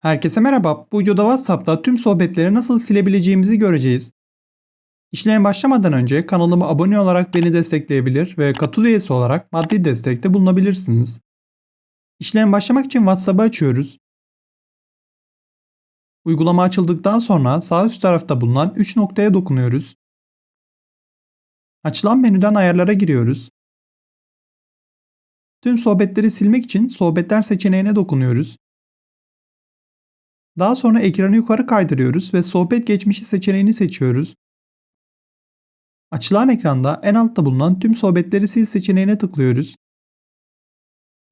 Herkese merhaba. Bu videoda WhatsApp'ta tüm sohbetleri nasıl silebileceğimizi göreceğiz. İşleme başlamadan önce kanalıma abone olarak beni destekleyebilir ve katıl üyesi olarak maddi destekte bulunabilirsiniz. İşlem başlamak için WhatsApp'ı açıyoruz. Uygulama açıldıktan sonra sağ üst tarafta bulunan 3 noktaya dokunuyoruz. Açılan menüden ayarlara giriyoruz. Tüm sohbetleri silmek için sohbetler seçeneğine dokunuyoruz. Daha sonra ekranı yukarı kaydırıyoruz ve sohbet geçmişi seçeneğini seçiyoruz. Açılan ekranda en altta bulunan tüm sohbetleri sil seçeneğine tıklıyoruz.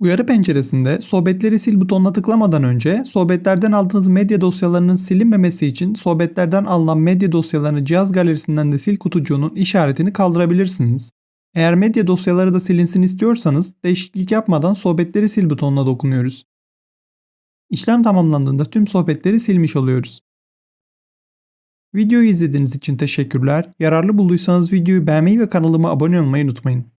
Uyarı penceresinde sohbetleri sil butonuna tıklamadan önce sohbetlerden aldığınız medya dosyalarının silinmemesi için sohbetlerden alınan medya dosyalarını cihaz galerisinden de sil kutucuğunun işaretini kaldırabilirsiniz. Eğer medya dosyaları da silinsin istiyorsanız değişiklik yapmadan sohbetleri sil butonuna dokunuyoruz. İşlem tamamlandığında tüm sohbetleri silmiş oluyoruz. Videoyu izlediğiniz için teşekkürler. Yararlı bulduysanız videoyu beğenmeyi ve kanalıma abone olmayı unutmayın.